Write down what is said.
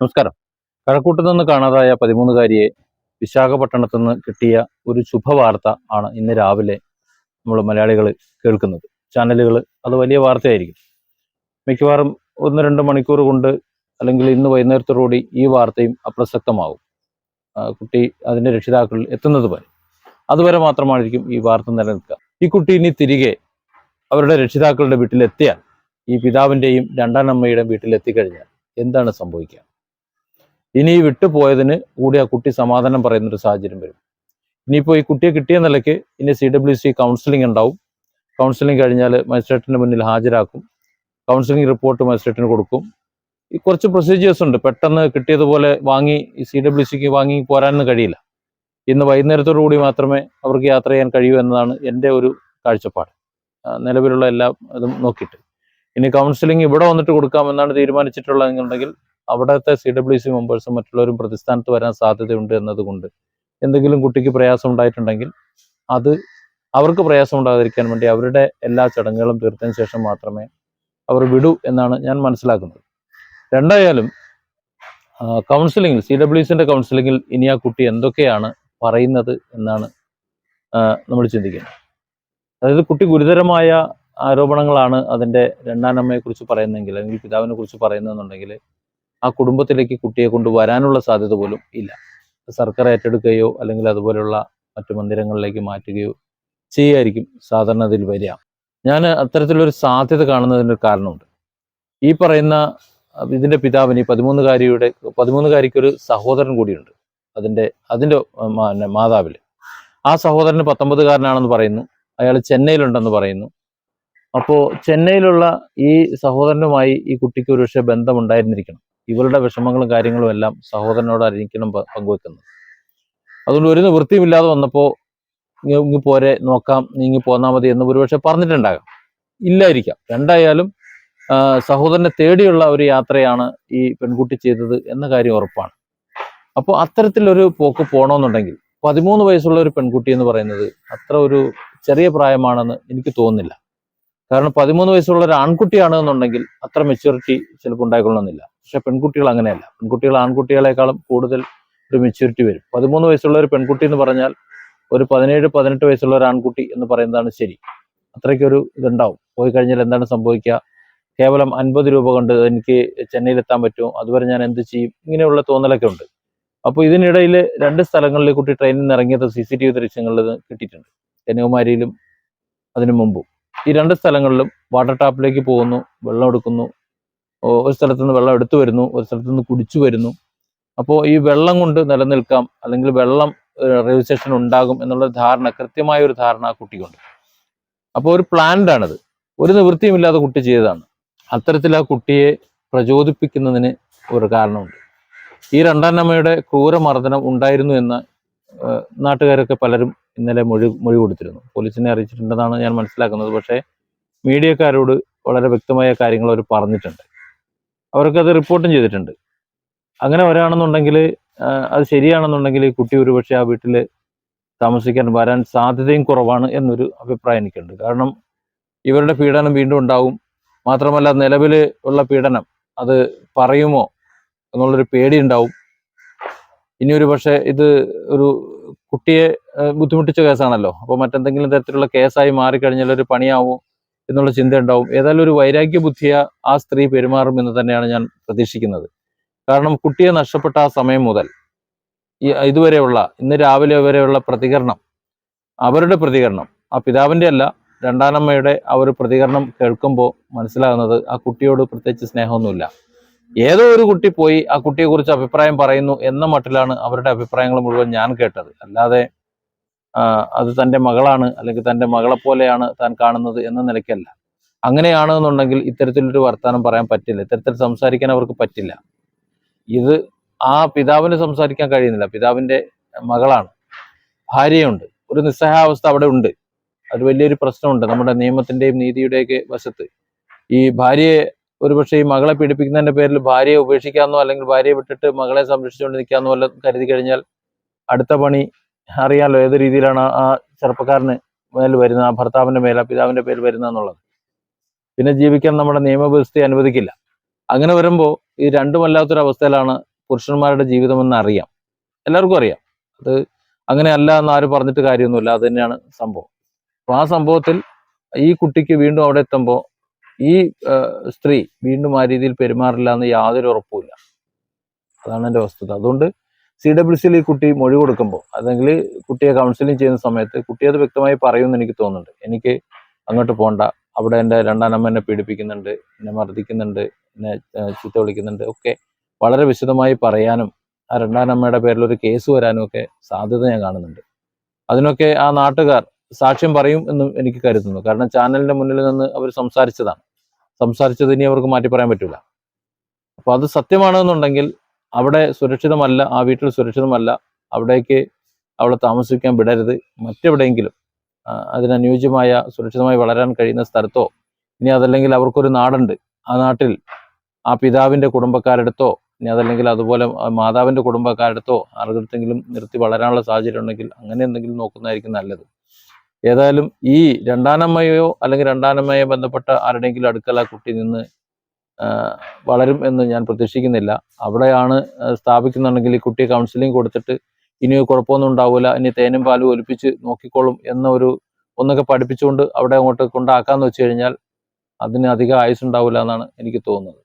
നമസ്കാരം. കഴക്കൂട്ടത്ത് നിന്ന് കാണാതായ പതിമൂന്നുകാരിയെ വിശാഖപട്ടണത്ത് നിന്ന് കിട്ടിയ ഒരു ശുഭവാർത്ത ആണ് ഇന്ന് രാവിലെ നമ്മൾ മലയാളികൾ കേൾക്കുന്നത്. ചാനലുകൾ അത് വലിയ വാർത്തയായിരിക്കും. മിക്കവാറും ഒന്ന് രണ്ട് മണിക്കൂർ കൊണ്ട് അല്ലെങ്കിൽ ഇന്ന് വൈകുന്നേരത്തോടുകൂടി ഈ വാർത്തയും അപ്രസക്തമാവും. കുട്ടി അതിന്റെ രക്ഷിതാക്കൾ എത്തുന്നത് വരെ. അതുവരെ മാത്രമായിരിക്കും ഈ വാർത്ത നിലനിൽക്കുക. ഈ കുട്ടി ഇനി തിരികെ അവരുടെ രക്ഷിതാക്കളുടെ വീട്ടിലെത്തിയാൽ ഈ പിതാവിന്റെയും രണ്ടാം അമ്മയുടെയും വീട്ടിലെത്തിക്കഴിഞ്ഞാൽ എന്താണ് സംഭവിക്കുക? ഇനി ഈ വിട്ടുപോയതിന് കൂടി ആ കുട്ടി സമാധാനം പറയുന്ന ഒരു സാഹചര്യം വരും. ഇനിയിപ്പോൾ ഈ കുട്ടിയെ കിട്ടിയ നിലയ്ക്ക് ഇനി സി ഡബ്ല്യു സി കൗൺസിലിംഗ് ഉണ്ടാവും. കൗൺസിലിംഗ് കഴിഞ്ഞാൽ മജിസ്ട്രേറ്റിന് മുന്നിൽ ഹാജരാക്കും. കൗൺസിലിംഗ് റിപ്പോർട്ട് മജിസ്ട്രേറ്റിന് കൊടുക്കും. ഈ കുറച്ച് പ്രൊസീജിയേഴ്സ് ഉണ്ട്. പെട്ടെന്ന് കിട്ടിയതുപോലെ വാങ്ങി ഈ സി ഡബ്ല്യു സിക്ക് വാങ്ങി പോരാനൊന്നും കഴിയില്ല. ഇന്ന് വൈകുന്നേരത്തോടു കൂടി മാത്രമേ അവർക്ക് യാത്ര ചെയ്യാൻ കഴിയൂ എന്നതാണ് എന്റെ ഒരു കാഴ്ചപ്പാട്. നിലവിലുള്ള എല്ലാം ഇതും നോക്കിയിട്ട്. ഇനി കൗൺസിലിംഗ് ഇവിടെ വന്നിട്ട് കൊടുക്കാമെന്നാണ് തീരുമാനിച്ചിട്ടുള്ളതെന്നുണ്ടെങ്കിൽ അവിടുത്തെ സി ഡബ്ല്യു സി മെമ്പേഴ്സും മറ്റുള്ളവരും പ്രതിസ്ഥാനത്ത് വരാൻ സാധ്യതയുണ്ട് എന്നതുകൊണ്ട് എന്തെങ്കിലും കുട്ടിക്ക് പ്രയാസം ഉണ്ടായിട്ടുണ്ടെങ്കിൽ അത് അവർക്ക് പ്രയാസം ഉണ്ടാകാതിരിക്കാൻ വേണ്ടി അവരുടെ എല്ലാ ചടങ്ങുകളും തീർത്തതിന് ശേഷം മാത്രമേ അവർ വിടൂ എന്നാണ് ഞാൻ മനസ്സിലാക്കുന്നത്. രണ്ടായാലും കൗൺസിലിംഗിൽ സി ഡബ്ല്യു സിന്റെ കൗൺസിലിംഗിൽ ഇനി ആ കുട്ടി എന്തൊക്കെയാണ് പറയുന്നത് എന്നാണ് നമ്മൾ ചിന്തിക്കുന്നത്. അതായത് കുട്ടി ഗുരുതരമായ ആരോപണങ്ങളാണ് അതിന്റെ രണ്ടാനമ്മയെ കുറിച്ച് പറയുന്നതെങ്കിൽ അല്ലെങ്കിൽ പിതാവിനെ കുറിച്ച് പറയുന്നതെന്നുണ്ടെങ്കിൽ ആ കുടുംബത്തിലേക്ക് കുട്ടിയെ കൊണ്ട് വരാനുള്ള സാധ്യത പോലും ഇല്ല. സർക്കാർ ഏറ്റെടുക്കുകയോ അല്ലെങ്കിൽ അതുപോലെയുള്ള മറ്റു മന്ദിരങ്ങളിലേക്ക് മാറ്റുകയോ ചെയ്യായിരിക്കും സാധാരണ അതിൽ വരിക. ഞാൻ അത്തരത്തിലൊരു സാധ്യത കാണുന്നതിനൊരു കാരണമുണ്ട്. ഈ പറയുന്ന ഇതിന്റെ പിതാവിന് ഈ പതിമൂന്നുകാരിയുടെ പതിമൂന്നുകാരിക്കൊരു സഹോദരൻ കൂടിയുണ്ട്. അതിന്റെ അതിന്റെ മാതാവിൽ. ആ സഹോദരന് പത്തൊമ്പതുകാരനാണെന്ന് പറയുന്നു. അയാൾ ചെന്നൈയിലുണ്ടെന്ന് പറയുന്നു. അപ്പോൾ ചെന്നൈയിലുള്ള ഈ സഹോദരനുമായി ഈ കുട്ടിക്ക് ഒരുപക്ഷെ ബന്ധമുണ്ടായിരുന്നിരിക്കണം. ഇവരുടെ വിഷമങ്ങളും കാര്യങ്ങളും എല്ലാം സഹോദരനോടായിരിക്കണം അറിയിക്കണം പങ്കുവെക്കുന്നത്. അതുകൊണ്ട് ഒരു നിവൃത്തിയുമില്ലാതെ വന്നപ്പോൾ ഇങ്ങ് പോരെ നോക്കാം നീങ്ങി പോന്നാൽ പോന്നാ മതി എന്ന് ഒരുപക്ഷെ പറഞ്ഞിട്ടുണ്ടാകാം. ഇല്ലായിരിക്കാം. രണ്ടായാലും സഹോദരനെ തേടിയുള്ള ഒരു യാത്രയാണ് ഈ പെൺകുട്ടി ചെയ്തത് എന്ന കാര്യം ഉറപ്പാണ്. അപ്പോൾ അത്തരത്തിലൊരു പോക്ക് പോകണമെന്നുണ്ടെങ്കിൽ പതിമൂന്ന് വയസ്സുള്ള ഒരു പെൺകുട്ടി എന്ന് പറയുന്നത് അത്ര ഒരു ചെറിയ പ്രായമാണെന്ന് എനിക്ക് തോന്നുന്നില്ല. കാരണം പതിമൂന്ന് വയസ്സുള്ള ഒരു ആൺകുട്ടിയാണ് എന്നുണ്ടെങ്കിൽ അത്ര മെച്യൂരിറ്റി ചിലപ്പോൾ ഉണ്ടായിക്കൊള്ളണമെന്നില്ല. പക്ഷെ പെൺകുട്ടികൾ അങ്ങനെയല്ല. പെൺകുട്ടികൾ ആൺകുട്ടികളെക്കാളും കൂടുതൽ ഒരു മെച്യൂരിറ്റി വരും. പതിമൂന്ന് വയസ്സുള്ള ഒരു പെൺകുട്ടി എന്ന് പറഞ്ഞാൽ ഒരു പതിനേഴ് പതിനെട്ട് വയസ്സുള്ള ഒരു ആൺകുട്ടി എന്ന് പറയുന്നതാണ് ശരി. അത്രയ്ക്കൊരു ഇതുണ്ടാവും. പോയി കഴിഞ്ഞാൽ എന്താണ് സംഭവിക്കുക? കേവലം അൻപത് രൂപ കൊണ്ട് എനിക്ക് ചെന്നൈയിലെത്താൻ പറ്റുമോ? അതുവരെ ഞാൻ എന്ത് ചെയ്യും? ഇങ്ങനെയുള്ള തോന്നലൊക്കെ ഉണ്ട്. അപ്പോൾ ഇതിനിടയിൽ രണ്ട് സ്ഥലങ്ങളിൽ കുട്ടി ട്രെയിനിൽ നിന്ന് ഇറങ്ങിയത് സി സി ടി വി ദൃശ്യങ്ങളിൽ കിട്ടിയിട്ടുണ്ട്. കന്യാകുമാരിയിലും അതിനു മുമ്പും. ഈ രണ്ട് സ്ഥലങ്ങളിലും വാട്ടർ ടാപ്പിലേക്ക് പോകുന്നു വെള്ളം എടുക്കുന്നു ഒരു സ്ഥലത്തു നിന്ന് വെള്ളം എടുത്തു വരുന്നു ഒരു സ്ഥലത്തു നിന്ന് കുടിച്ചു വരുന്നു. അപ്പോൾ ഈ വെള്ളം കൊണ്ട് നിലനിൽക്കാം അല്ലെങ്കിൽ വെള്ളം സ്റ്റേഷൻ ഉണ്ടാകും എന്നുള്ള ധാരണ കൃത്യമായ ഒരു ധാരണ ആ കുട്ടിക്കുണ്ട്. അപ്പോൾ ഒരു പ്ലാൻഡ് ആണത്. ഒരു നിവൃത്തിയുമില്ലാതെ കുട്ടി ചെയ്തതാണ്. അത്തരത്തിൽ ആ കുട്ടിയെ പ്രചോദിപ്പിക്കുന്നതിന് ഒരു കാരണമുണ്ട്. ഈ രണ്ടാനമ്മയുടെ ക്രൂരമർദ്ദനം ഉണ്ടായിരുന്നു എന്ന് നാട്ടുകാരൊക്കെ പലരും ഇന്നലെ മൊഴി മൊഴി കൊടുത്തിരുന്നു. പോലീസിനെ അറിയിച്ചിട്ടുണ്ടെന്നാണ് ഞാൻ മനസ്സിലാക്കുന്നത്. പക്ഷേ മീഡിയക്കാരോട് വളരെ വ്യക്തമായ കാര്യങ്ങൾ അവർ പറഞ്ഞിട്ടുണ്ട്. അവർക്കത് റിപ്പോർട്ടും ചെയ്തിട്ടുണ്ട്. അങ്ങനെ വരാണെന്നുണ്ടെങ്കിൽ അത് ശരിയാണെന്നുണ്ടെങ്കിൽ കുട്ടി ഒരുപക്ഷെ ആ വീട്ടിൽ താമസിക്കാൻ വരാൻ സാധ്യതയും കുറവാണ് എന്നൊരു അഭിപ്രായം എനിക്കുണ്ട്. കാരണം ഇവരുടെ പീഡനം വീണ്ടും ഉണ്ടാവും. മാത്രമല്ല നിലവിൽ ഉള്ള പീഡനം അത് പറയുമോ എന്നുള്ളൊരു പേടി ഉണ്ടാവും. ഇനി ഒരു പക്ഷേ ഇത് ഒരു കുട്ടിയെ ബുദ്ധിമുട്ടിച്ച കേസാണല്ലോ. അപ്പോൾ മറ്റെന്തെങ്കിലും തരത്തിലുള്ള കേസായി മാറിക്കഴിഞ്ഞാൽ ഒരു പണിയാവോ? എന്നുള്ള ചിന്ത ഉണ്ടാവും ഏതായാലും ഒരു വൈരാഗ്യ ബുദ്ധിയ ആ സ്ത്രീ പെരുമാറും എന്ന് തന്നെയാണ് ഞാൻ പ്രതീക്ഷിക്കുന്നത്. കാരണം കുട്ടിയെ നഷ്ടപ്പെട്ട ആ സമയം മുതൽ ഇതുവരെയുള്ള ഇന്ന് രാവിലെ വരെയുള്ള പ്രതികരണം അവരുടെ പ്രതികരണം ആ പിതാവിന്റെ അല്ല രണ്ടാനമ്മയുടെ ആ ഒരു പ്രതികരണം കേൾക്കുമ്പോൾ മനസ്സിലാകുന്നത് ആ കുട്ടിയോട് പ്രത്യേകിച്ച് സ്നേഹമൊന്നുമില്ല. ഏതോ ഒരു കുട്ടി പോയി ആ കുട്ടിയെക്കുറിച്ച് അഭിപ്രായം പറയുന്നു എന്ന മട്ടിലാണ് അവരുടെ അഭിപ്രായങ്ങൾ മുഴുവൻ ഞാൻ കേട്ടത്. അല്ലാതെ അത് തന്റെ മകളാണ് അല്ലെങ്കിൽ തന്റെ മകളെ പോലെയാണ് താൻ കാണുന്നത് എന്ന നിലയ്ക്കല്ല. അങ്ങനെയാണ് എന്നുണ്ടെങ്കിൽ ഇത്തരത്തിലൊരു വർത്തമാനം പറയാൻ പറ്റില്ല. ഇത്തരത്തിൽ സംസാരിക്കാൻ അവർക്ക് പറ്റില്ല. ഇത് ആ പിതാവിന് സംസാരിക്കാൻ കഴിയുന്നില്ല. പിതാവിന്റെ മകളാണ്. ഭാര്യയുണ്ട്. ഒരു നിസ്സഹാവസ്ഥ അവിടെ ഉണ്ട്. അത് വലിയൊരു പ്രശ്നമുണ്ട്. നമ്മുടെ നിയമത്തിന്റെയും നീതിയുടെയൊക്കെ വശത്ത്. ഈ ഭാര്യയെ ഒരുപക്ഷെ ഈ മകളെ പീഡിപ്പിക്കുന്നതിന്റെ പേരിൽ ഭാര്യയെ ഉപേക്ഷിക്കാന്നോ അല്ലെങ്കിൽ ഭാര്യയെ വിട്ടിട്ട് മകളെ സംരക്ഷിച്ചുകൊണ്ട് നിൽക്കാന്നോ വല്ല കരുതി കഴിഞ്ഞാൽ അടുത്ത പണി അറിയാലോ ഏത് രീതിയിലാണ് ആ- ചെറുപ്പക്കാരന് മേൽ വരുന്ന ആ ഭർത്താവിന്റെ മേൽ ആ പിതാവിന്റെ പേര് വരുന്ന എന്നുള്ളത്. പിന്നെ ജീവിക്കാൻ നമ്മുടെ നിയമവ്യവസ്ഥയെ അനുവദിക്കില്ല. അങ്ങനെ വരുമ്പോൾ ഈ രണ്ടുമല്ലാത്തൊരവസ്ഥയിലാണ് പുരുഷന്മാരുടെ ജീവിതമെന്ന് അറിയാം. എല്ലാവർക്കും അറിയാം. അത് അങ്ങനെയല്ല എന്ന് ആരും പറഞ്ഞിട്ട് കാര്യമൊന്നുമില്ല. അത് തന്നെയാണ് സംഭവം. അപ്പൊ ആ സംഭവത്തിൽ ഈ കുട്ടിക്ക് വീണ്ടും അവിടെ എത്തുമ്പോൾ ഈ സ്ത്രീ വീണ്ടും ആ രീതിയിൽ പെരുമാറില്ല എന്ന് യാതൊരു ഉറപ്പുമില്ല. അതാണ് എന്റെ വസ്തുത. അതുകൊണ്ട് സി ഡബ്ല്യു സിയിൽ ഈ കുട്ടി മൊഴി കൊടുക്കുമ്പോൾ അല്ലെങ്കിൽ കുട്ടിയെ കൗൺസിലിംഗ് ചെയ്യുന്ന സമയത്ത് കുട്ടി അത് വ്യക്തമായി പറയുമെന്ന് എനിക്ക് തോന്നുന്നുണ്ട്. എനിക്ക് അങ്ങോട്ട് പോകണ്ട അവിടെ എന്റെ രണ്ടാനമ്മ എന്നെ പീഡിപ്പിക്കുന്നുണ്ട് എന്നെ മർദ്ദിക്കുന്നുണ്ട് എന്നെ ചീത്ത വിളിക്കുന്നുണ്ട് ഒക്കെ വളരെ വിശദമായി പറയാനും ആ രണ്ടാനമ്മയുടെ പേരിൽ ഒരു കേസ് വരാനും ഒക്കെ സാധ്യത ഞാൻ കാണുന്നുണ്ട്. അതിനൊക്കെ ആ നാട്ടുകാർ സാക്ഷ്യം പറയും എന്നും എനിക്ക് കരുതുന്നു. കാരണം ചാനലിന്റെ മുന്നിൽ നിന്ന് അവർ സംസാരിച്ചതാണ്. സംസാരിച്ചത് ഇനി അവർക്ക് മാറ്റി പറയാൻ പറ്റില്ല അപ്പൊ അത് സത്യമാണെന്നുണ്ടെങ്കിൽ അവിടെ സുരക്ഷിതമല്ല ആ വീട്ടിൽ സുരക്ഷിതമല്ല അവിടേക്ക് അവളെ താമസിക്കാൻ വിടരുത്. മറ്റെവിടെയെങ്കിലും അതിനനുയോജ്യമായ സുരക്ഷിതമായി വളരാൻ കഴിയുന്ന സ്ഥലത്തോ ഇനി അതല്ലെങ്കിൽ അവർക്കൊരു നാടുണ്ട്. ആ നാട്ടിൽ ആ പിതാവിന്റെ കുടുംബക്കാരെടുത്തോ ഇനി അതല്ലെങ്കിൽ അതുപോലെ മാതാവിന്റെ കുടുംബക്കാരെടുത്തോ ആരുടെടുത്തെങ്കിലും നിർത്തി വളരാനുള്ള സാഹചര്യം ഉണ്ടെങ്കിൽ അങ്ങനെ എന്തെങ്കിലും നോക്കുന്നതായിരിക്കും നല്ലത്. ഏതായാലും ഈ രണ്ടാനമ്മയോ അല്ലെങ്കിൽ രണ്ടാനമ്മയെ ബന്ധപ്പെട്ട ആരുടെയെങ്കിലും അടുക്കൽ ആ കുട്ടി നിന്ന് വളരും എന്ന് ഞാൻ പ്രതീക്ഷിക്കുന്നില്ല. അവിടെയാണ് സ്ഥാപിക്കുന്നുണ്ടെങ്കിൽ ഈ കുട്ടിയെ കൗൺസിലിംഗ് കൊടുത്തിട്ട് ഇനി കുഴപ്പമൊന്നും ഉണ്ടാവില്ല ഇനി തേനും പാലും ഒലിപ്പിച്ച് നോക്കിക്കോളും എന്ന ഒരു ഒന്നൊക്കെ പഠിപ്പിച്ചുകൊണ്ട് അവിടെ അങ്ങോട്ട് കൊണ്ടാക്കാന്ന് വെച്ച് കഴിഞ്ഞാൽ അതിന് അധികം ആയുസ് ഉണ്ടാവില്ല എന്നാണ് എനിക്ക് തോന്നുന്നത്.